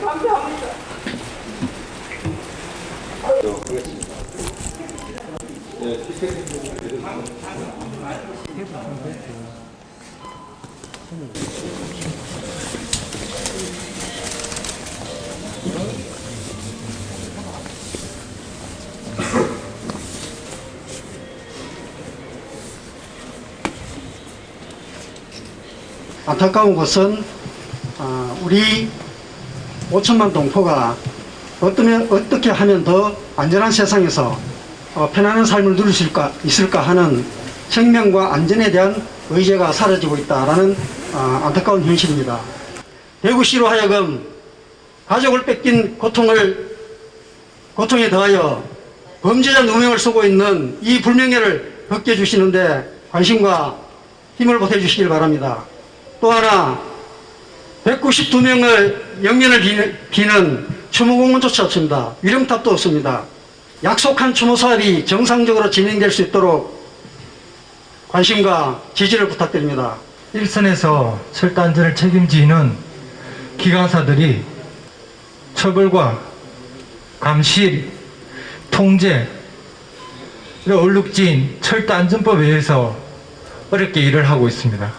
감사합니다. 네, 티켓 안타까운 것은 아, 우리 5천만 동포가 어떻게 하면 더 안전한 세상에서 어, 편안한 삶을 누릴 수 있을까 하는 생명과 안전에 대한 의제가 사라지고 있다라는 아, 안타까운 현실입니다. 대구시로 하여금 가족을 뺏긴 고통을 고통에 더하여 범죄자 누명을 쓰고 있는 이 불명예를 벗겨주시는데 관심과 힘을 보태주시길 바랍니다. 또 하나 192명을 영면을 비는 추모공원조차 없습니다. 위령탑도 없습니다. 약속한 추모 사업이 정상적으로 진행될 수 있도록 관심과 지지를 부탁드립니다. 일선에서 철도 안전을 책임지는 기관사들이 처벌과 감시, 통제, 얼룩진 철도 안전법에 의해서 어렵게 일을 하고 있습니다.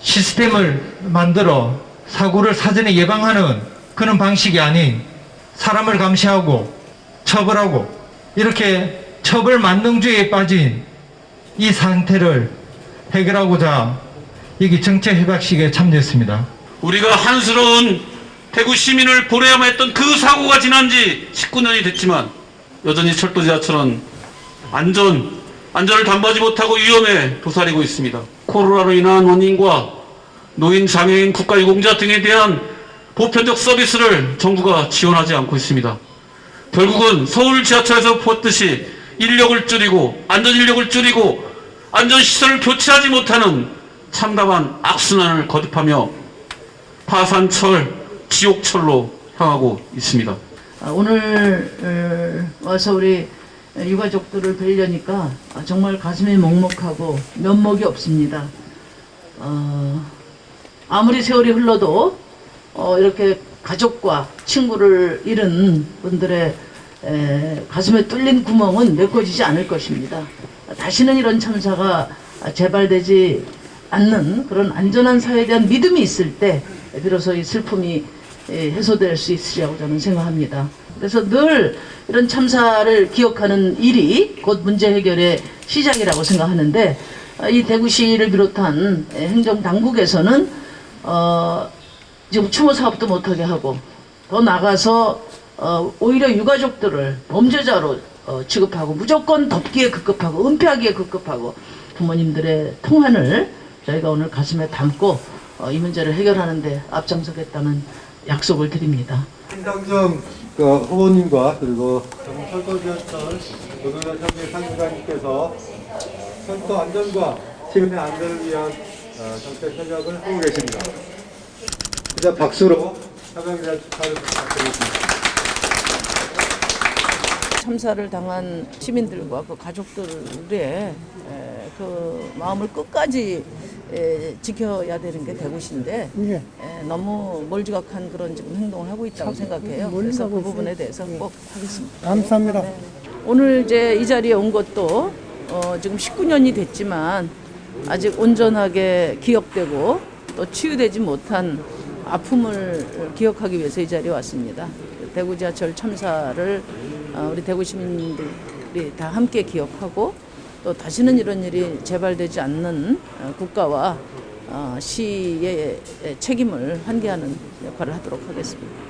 시스템을 만들어 사고를 사전에 예방하는 그런 방식이 아닌 사람을 감시하고 처벌하고 이렇게 처벌 만능주의에 빠진 이 상태를 해결하고자 여기 정책 협약식에 참여했습니다. 우리가 한스러운 대구 시민을 보내야만 했던 그 사고가 지난 지 19년이 됐지만 여전히 철도 지하철은 안전, 안전을 담보하지 못하고 위험에 도사리고 있습니다. 코로나로 인한 원인과 노인, 장애인, 국가유공자 등에 대한 보편적 서비스를 정부가 지원하지 않고 있습니다. 결국은 서울 지하철에서 보았듯이 인력을 줄이고 안전 인력을 줄이고 안전 시설을 교체하지 못하는 참담한 악순환을 거듭하며 파산철, 지옥철로 향하고 있습니다. 아, 오늘 어, 와서 우리 유가족들을 뵈려니까 아, 정말 가슴이 먹먹하고 면목이 없습니다. 어, 아무리 세월이 흘러도 어, 이렇게 가족과 친구를 잃은 분들의 에, 가슴에 뚫린 구멍은 메꿔지지 않을 것입니다. 다시는 이런 참사가 재발되지 않는 그런 안전한 사회에 대한 믿음이 있을 때 비로소 이 슬픔이 에, 해소될 수 있으리라고 저는 생각합니다. 그래서 늘 이런 참사를 기억하는 일이 곧 문제 해결의 시작이라고 생각하는데 어, 이 대구시를 비롯한 에, 행정 당국에서는 어, 지금 추모 사업도 못하게 하고 더 나가서 어, 오히려 유가족들을 범죄자로 어, 취급하고 무조건 덮기에 급급하고 은폐하기에 급급하고 부모님들의 통한을 저희가 오늘 가슴에 담고 어, 이 문제를 해결하는데 앞장서겠다는 약속을 드립니다. 김당정 그 후보님과 그리고 철도지하철 노동자협의 상임관님께서 철도 안전과 시민의 안전을 위한 어, 정책 협약을 하고 계십니다. 이제 박수로 협약에 대한 축하를 부탁드리겠습니다. 참사를 당한 시민들과 그 가족들의 에, 그 마음을 끝까지 에, 지켜야 되는 게 대구시인데 에, 너무 몰지각한 그런 지금 행동을 하고 있다고 생각해요. 그래서 그 부분에 대해서 꼭 하겠습니다. 감사합니다. 오늘 이제 이 자리에 온 것도 어, 지금 19년이 됐지만 아직 온전하게 기억되고 또 치유되지 못한 아픔을 기억하기 위해서 이 자리에 왔습니다. 대구 지하철 참사를 어, 우리 대구 시민들이 다 함께 기억하고 또 다시는 이런 일이 재발되지 않는 어, 국가와 어, 시의 책임을 환기하는 역할을 하도록 하겠습니다.